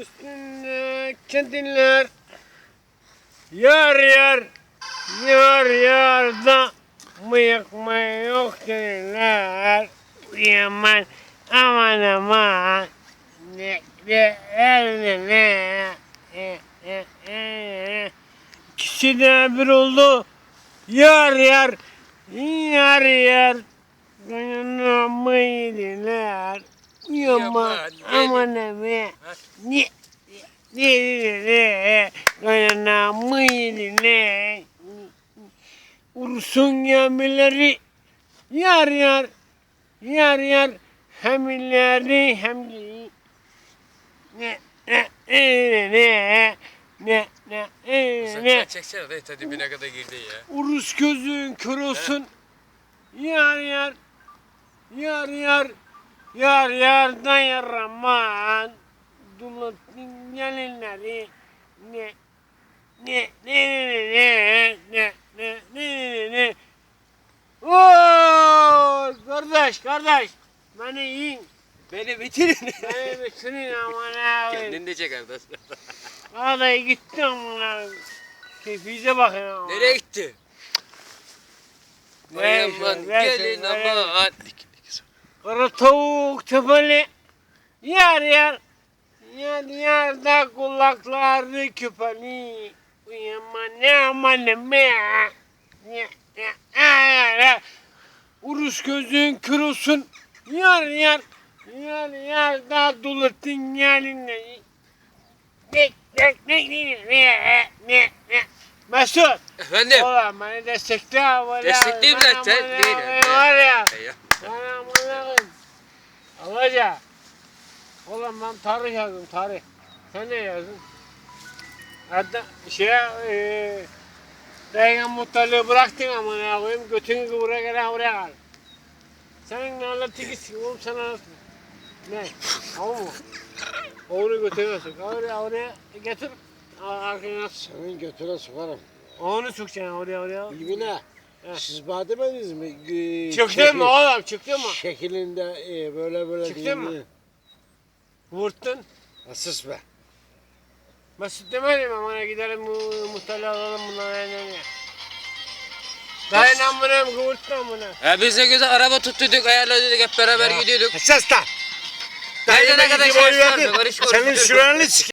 üstünde kediler yer yer yer yerde mıyıkma yok dediler. Yaman aman aman ne ne ne ne ne İkisi de bir oldu. Yer yer yer yer dayanamayadılar. Yaman aman aman ne ne? Ne? Ne Gönlüne mıydılar. Ursun gemileri yar yar yar yar hem ileri hem geri ne ne ne ne ne? Ne ne ne çeksene de ta dibine kadar girdi ya. Urus gözün kör olsun. Yar yar yar yar yar yar da yaraman dulatın gelinleri ne ne ne ne ne ne ne ne ne Oo kardeş kardeş beni yiyin Beni bitirin. beni bitirin aman abi Kendin de çek kardeş. Vallahi gitti aman abi keyfinize bakın aman Nereye gitti? Vay aman gelin aman. Kara tavuk tepeli yer yer yer yerde kulaklarını küpeli. Uyuma ne amanım be. E, e. Urus gözün kür olsun. Yer yer yer yer daha dolatın yerine. Ne ne ne ne ne ne Mesut. Efendim. Oğlum beni destekle. Destekleyin lan sen. Var ya. Alaca. Oğlum ben tarih yazdım tarih. Sen ne yazdın? Hatta şey eee Reyhan muhtarlığı bıraktın amına koyayım. Götünü kıvıra gelen oraya kal. Senin ne anlatıcısın oğlum sana nasıl? Ne? Av mu? Oğlu götüne sok. Oraya oraya getir. Arkana sok. Senin götüne sokarım. Onu sokacaksın oraya oraya. İlmine. Siz bana demediniz mi? Ee, Çıktı mı oğlum çıktı mı? Şeklinde e, böyle böyle Çıktı değil mı? mi? Vurttun. Asıs be. Mesut demedi mi bana gidelim mu- muhtarlığı alalım bunları ne ne. Dayın amına kıvırttı amına. Ya biz ne güzel araba tuttuyduk, ayarladık hep beraber gidiyorduk. Esas da. Nerede ne kadar şey vardı, Senin karış. şuranı sik.